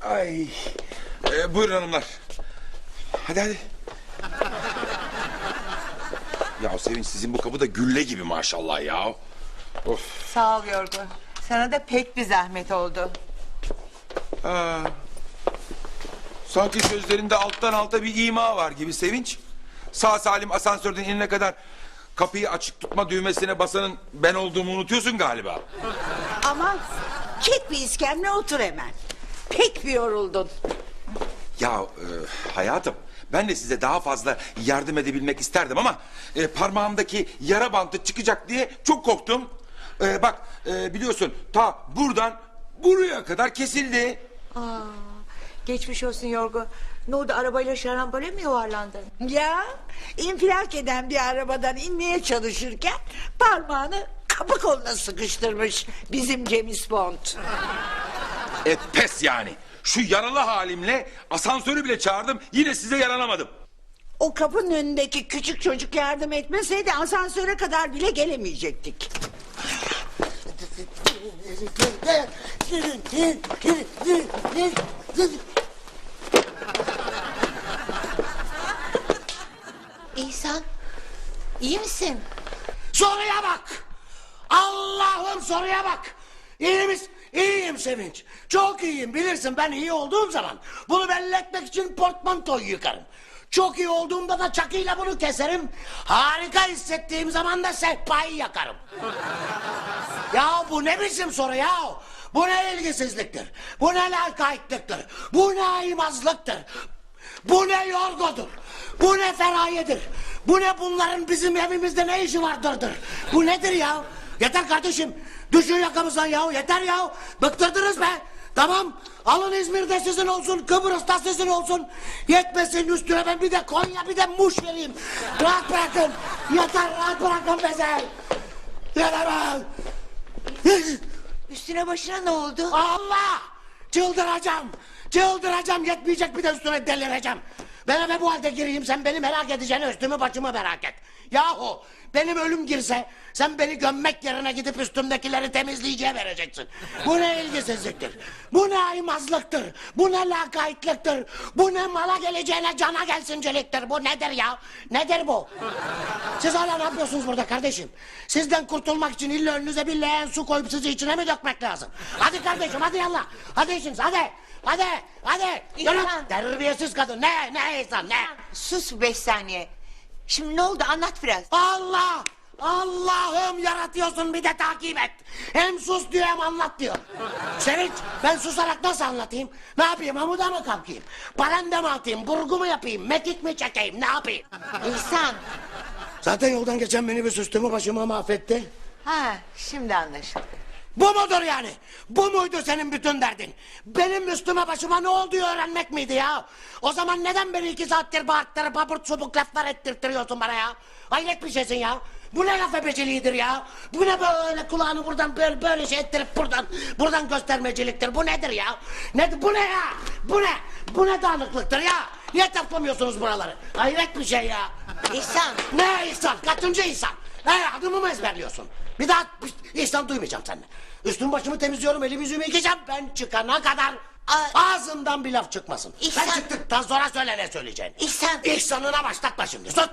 Ay. Ee, buyurun hanımlar. Hadi hadi. Ya Sevinç sizin bu kapı da gülle gibi maşallah ya. Of. Sağ ol Yorgo. Sana da pek bir zahmet oldu. Ha. Sanki sözlerinde alttan alta bir ima var gibi Sevinç. Sağ salim asansörden inene kadar kapıyı açık tutma düğmesine basanın ben olduğumu unutuyorsun galiba. Aman çek bir iskemle otur hemen. Pek bir yoruldun. Ya e, hayatım ben de size daha fazla yardım edebilmek isterdim ama e, parmağımdaki yara bantı çıkacak diye çok korktum. E, bak e, biliyorsun ta buradan buraya kadar kesildi. Aa, geçmiş olsun Yorgo. Ne oldu arabayla şarambole mi yuvarlandın? Ya infilak eden bir arabadan inmeye çalışırken parmağını kapı koluna sıkıştırmış bizim James Bond. E pes yani. Şu yaralı halimle asansörü bile çağırdım yine size yaranamadım. O kapının önündeki küçük çocuk yardım etmeseydi asansöre kadar bile gelemeyecektik. İhsan iyi misin? Soruya bak. Allah'ım soruya bak. İyi misin? İyiyim Sevinç. Çok iyiyim bilirsin ben iyi olduğum zaman bunu belli etmek için portmantoyu yıkarım. Çok iyi olduğumda da çakıyla bunu keserim. Harika hissettiğim zaman da sehpayı yakarım. ya bu ne biçim soru ya? Bu ne ilgisizliktir? Bu ne lakaytlıktır? Bu ne aymazlıktır? Bu ne yorgodur? Bu ne ferayedir? Bu ne bunların bizim evimizde ne işi vardırdır? Bu nedir ya? Yeter kardeşim. Düşün yakamızdan ya. Yeter ya. Bıktırdınız be. Tamam. Alın İzmir'de sizin olsun. Kıbrıs'ta sizin olsun. Yetmesin üstüne ben bir de Konya bir de Muş vereyim. Rahat bırakın. Yeter rahat bırakın bizi. Yeter. Üstüne başına ne oldu? Allah! Çıldıracağım. Çıldıracağım. Yetmeyecek bir de üstüne delireceğim. Ben eve bu halde gireyim sen beni merak edeceğine üstümü başımı merak et. Yahu benim ölüm girse sen beni gömmek yerine gidip üstümdekileri temizleyiciye vereceksin. Bu ne ilgisizliktir. Bu ne aymazlıktır. Bu ne lakaytlıktır. Bu ne mala geleceğine cana gelsinceliktir. Bu nedir ya? Nedir bu? Siz hala ne yapıyorsunuz burada kardeşim? Sizden kurtulmak için illa önünüze bir leğen su koyup sizi içine mi dökmek lazım? Hadi kardeşim hadi yallah. Hadi işiniz hadi. Hadi hadi. Yürü. Terbiyesiz kadın. Ne ne insan ne? Sus beş saniye. Şimdi ne oldu anlat biraz. Allah! Allah'ım yaratıyorsun bir de takip et. Hem sus diyor hem anlat diyor. Sevinç ben susarak nasıl anlatayım? Ne yapayım amuda mı kalkayım? Paranda mı atayım? Burgu mu yapayım? Mekik mi çekeyim? Ne yapayım? İhsan. Zaten yoldan geçen minibüs üstümü başıma mahvetti. Ha şimdi anlaşıldı. Bu mudur yani? Bu muydu senin bütün derdin? Benim üstüme başıma ne olduğu öğrenmek miydi ya? O zaman neden beni iki saattir bağırttırıp aburt subuk laflar ettirtiyorsun bana ya? Hayret bir şeysin ya. Bu ne laf ebeciliğidir ya? Bu ne böyle kulağını buradan böyle, böyle şey ettirip buradan buradan göstermeciliktir? Bu nedir ya? Ne, bu ne ya? Bu ne? Bu ne dağınıklıktır ya? Niye toplamıyorsunuz buraları? Hayret bir şey ya. İhsan. Ne İhsan? Kaçıncı İhsan? He adımı mı ezberliyorsun? Bir daha İhsan duymayacağım seninle. Üstüm başımı temizliyorum, elimi yüzümü yıkayacağım. Ben çıkana kadar Aa. ağzından bir laf çıkmasın. İhsan. Ben çıktıktan sonra söyle ne söyleyeceğini. İhsan. İhsan'ına başlatma şimdi, sus!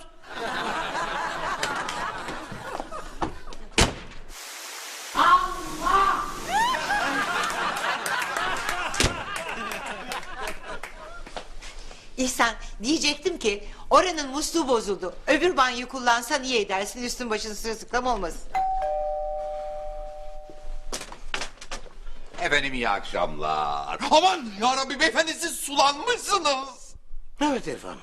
Allah! İhsan diyecektim ki oranın musluğu bozuldu. Öbür banyoyu kullansan iyi edersin üstün başın sırılsıklam olmasın. Efendim iyi akşamlar. Aman yarabbi beyefendi siz sulanmışsınız. Evet İrfan.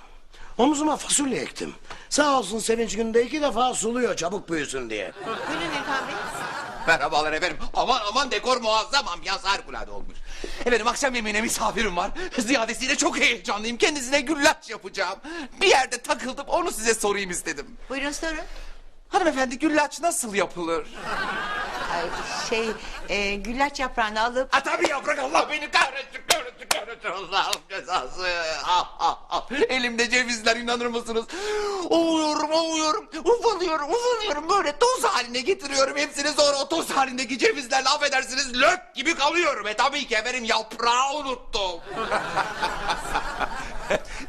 Omzuma fasulye ektim. Sağ olsun Sevinç günde iki defa suluyor çabuk büyüsün diye. Buyurun İrfan Bey. Merhabalar efendim. Aman aman dekor muazzam ambiyans harikulade olmuş. Efendim akşam yemeğine misafirim var. Ziyadesiyle çok heyecanlıyım. Kendisine güllaç yapacağım. Bir yerde takıldım onu size sorayım istedim. Buyurun sorun. Hanımefendi güllaç nasıl yapılır? Ay, şey e, güllaç yaprağını alıp Ha tabii yaprak Allah beni kahretsin kahretsin kahretsin Allah'ım cezası. Ah, ah, ah. Elimde cevizler inanır mısınız? Ovuyorum ovuyorum ufalıyorum ufalıyorum böyle toz haline getiriyorum hepsini sonra o toz halindeki cevizlerle affedersiniz lök gibi kalıyorum. E tabii ki efendim yaprağı unuttum.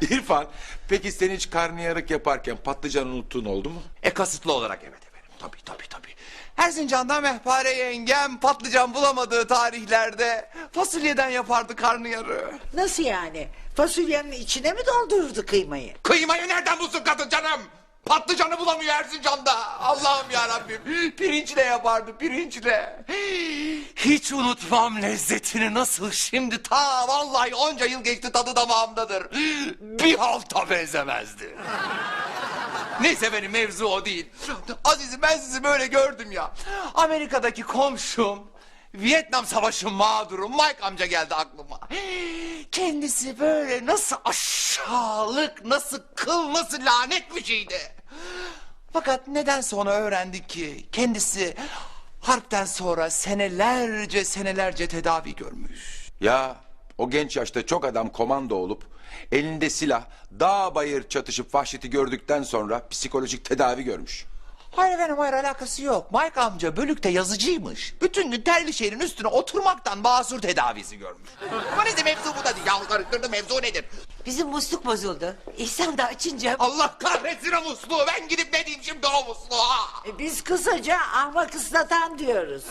İrfan peki sen hiç karnıyarık yaparken patlıcan unuttuğun oldu mu? E kasıtlı olarak evet efendim tabii tabii tabii. Erzincan'da mehpare yengem patlıcan bulamadığı tarihlerde fasulyeden yapardı karnıyarığı. Nasıl yani? Fasulyenin içine mi doldururdu kıymayı? Kıymayı nereden bulsun kadın canım? Patlıcanı bulamıyor Erzincan'da. Allah'ım ya Rabbim. Pirinçle yapardı pirinçle. Hiç unutmam lezzetini nasıl şimdi ta vallahi onca yıl geçti tadı damağımdadır. Bir halta benzemezdi. Neyse benim mevzu o değil. Azizim ben sizi böyle gördüm ya. Amerika'daki komşum Vietnam Savaşı mağduru Mike amca geldi aklıma. Kendisi böyle nasıl aşağılık, nasıl kıl, nasıl lanet bir şeydi. Fakat neden sonra öğrendik ki kendisi harpten sonra senelerce senelerce tedavi görmüş. Ya o genç yaşta çok adam komando olup elinde silah dağ bayır çatışıp vahşeti gördükten sonra psikolojik tedavi görmüş. Hayır efendim hayır alakası yok. Mike amca bölükte yazıcıymış. Bütün gün terli şeyin üstüne oturmaktan basur tedavisi görmüş. Ama neyse mevzu bu da değil. Ya karıştırdım mevzu nedir? Bizim musluk bozuldu. İhsan da açınca Allah kahretsin o musluğu. Ben gidip ne diyeyim şimdi o musluğa? E, biz kısaca ahmak ıslatan diyoruz.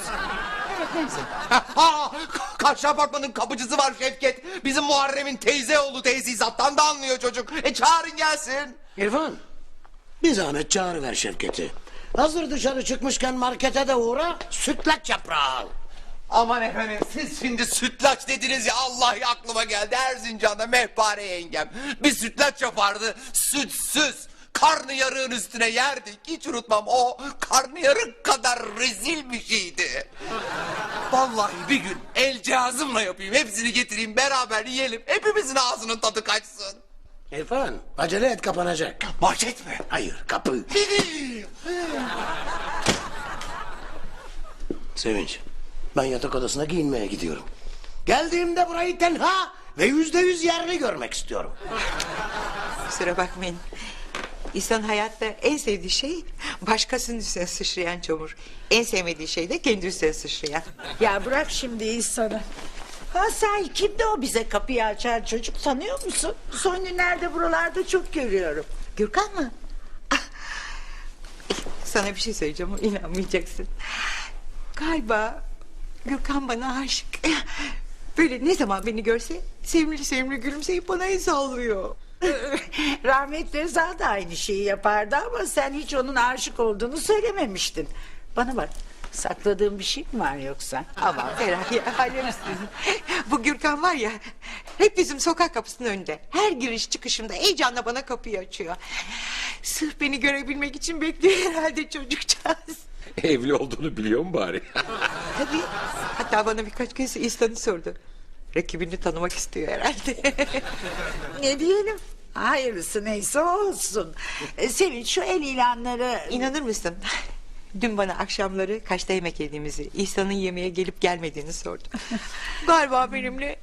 Ha, karşı apartmanın kapıcısı var Şevket. Bizim Muharrem'in teyze oğlu teyzizattan da anlıyor çocuk. E çağırın gelsin. İrfan bir zahmet çağırıver Şevket'i. Hazır dışarı çıkmışken markete de uğra sütlaç yaprağı al. Aman efendim siz şimdi sütlaç dediniz ya Allah aklıma geldi. Erzincan'da mehpare yengem bir sütlaç yapardı sütsüz. Karnı yarığın üstüne yerdik. Hiç unutmam o karnı yarık kadar rezil bir şeydi. Vallahi bir gün el cihazımla yapayım. Hepsini getireyim beraber yiyelim. Hepimizin ağzının tadı kaçsın. İrfan acele et kapanacak. Market mi? Hayır kapı. Sevinç ben yatak odasına giyinmeye gidiyorum. Geldiğimde burayı tenha ve yüzde yüz yerli görmek istiyorum. kusura bakmayın. İnsan hayatta en sevdiği şey başkasının üstüne sıçrayan çamur. En sevmediği şey de kendi üstüne sıçrayan. Ya bırak şimdi İhsan'ı. Ha sen kimdi o bize kapıyı açan çocuk tanıyor musun? Son günlerde buralarda çok görüyorum. Gürkan mı? Ah, Sana bir şey söyleyeceğim ama inanmayacaksın. Galiba Gürkan bana aşık. Böyle ne zaman beni görse sevimli sevimli gülümseyip bana el sallıyor. Rahmetli Rıza da aynı şeyi yapardı ama sen hiç onun aşık olduğunu söylememiştin. Bana bak sakladığın bir şey mi var yoksa? Aman Feraye alemsin. Bu Gürkan var ya hep bizim sokak kapısının önünde. Her giriş çıkışımda heyecanla bana kapıyı açıyor. Sırf beni görebilmek için bekliyor herhalde çocukcağız. Evli olduğunu biliyor mu bari? Tabii. Hatta bana birkaç kez İhsan'ı sordu. Rakibini tanımak istiyor herhalde. Ne diyelim? Hayırlısı neyse olsun. E, Sevinç şu el ilanları... İnanır mısın? Dün bana akşamları kaçta yemek yediğimizi, İhsan'ın yemeğe gelip gelmediğini sordu. Galiba benimle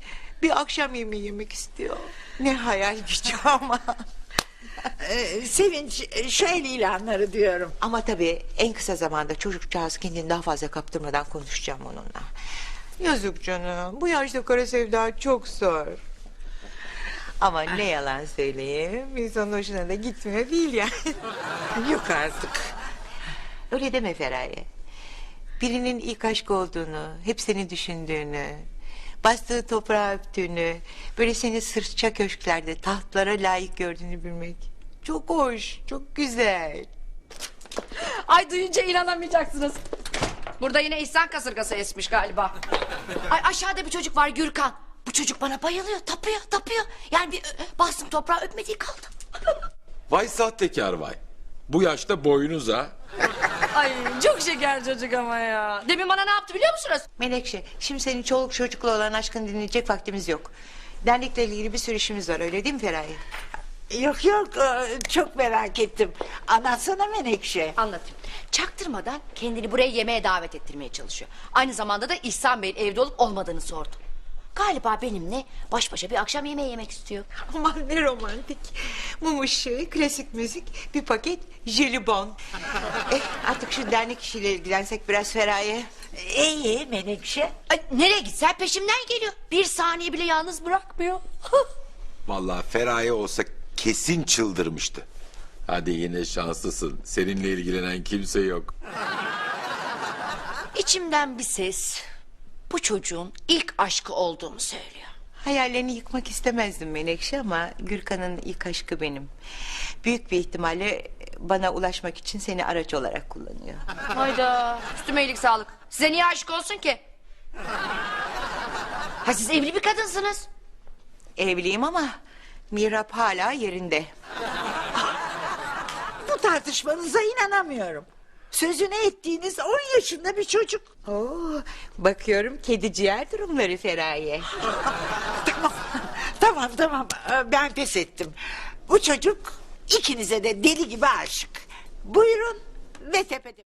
bir akşam yemeği yemek istiyor. Ne hayal gücü ama. E, Sevinç e, el ilanları diyorum. Ama tabii en kısa zamanda çocukcağız kendini daha fazla kaptırmadan konuşacağım onunla. Yazık canım. Bu yaşta kara sevda çok zor. Ama ne yalan söyleyeyim. İnsanın hoşuna da gitmiyor değil yani. Yok artık. Öyle deme Feraye. Birinin ilk aşk olduğunu, hep seni düşündüğünü, bastığı toprağı öptüğünü, böyle seni sırça köşklerde tahtlara layık gördüğünü bilmek. Çok hoş, çok güzel. Ay duyunca inanamayacaksınız. Burada yine İhsan kasırgası esmiş galiba. Ay aşağıda bir çocuk var Gürkan. Bu çocuk bana bayılıyor, tapıyor, tapıyor. Yani bir bastım toprağı öpmediği kaldı. Vay sahtekar vay. Bu yaşta boynuza. Ay çok şeker çocuk ama ya. Demin bana ne yaptı biliyor musunuz? Menekşe, şimdi senin çoluk çocukla olan aşkını dinleyecek vaktimiz yok. Dernekle ilgili bir sürü işimiz var öyle değil mi Feraye? Yok yok e, çok merak ettim. Anlatsana Menekşe. Anlatayım. Çaktırmadan kendini buraya yemeğe davet ettirmeye çalışıyor. Aynı zamanda da İhsan Bey'in evde olup olmadığını sordu. Galiba benimle baş başa bir akşam yemeği yemek istiyor. Aman ne romantik. Mum ışığı, klasik müzik, bir paket jelibon. eh, artık şu dernek işiyle ilgilensek biraz Feraye. İyi Menekşe. Ay, nereye gitsen peşimden geliyor. Bir saniye bile yalnız bırakmıyor. Vallahi Feraye olsa kesin çıldırmıştı. Hadi yine şanslısın. Seninle ilgilenen kimse yok. İçimden bir ses bu çocuğun ilk aşkı olduğunu söylüyor. Hayallerini yıkmak istemezdim Menekşe ama Gürkan'ın ilk aşkı benim. Büyük bir ihtimalle bana ulaşmak için seni araç olarak kullanıyor. Hayda üstüme iyilik sağlık. Size niye aşık olsun ki? Ha siz evli bir kadınsınız. Evliyim ama Mirap hala yerinde. Bu tartışmanıza inanamıyorum. Sözünü ettiğiniz 10 yaşında bir çocuk. Oo, bakıyorum kedi ciğer durumları Feraye. Tamam, tamam, tamam. Ee, Ben pes ettim. Bu çocuk ikinize de deli gibi aşık. Buyurun ve tepede.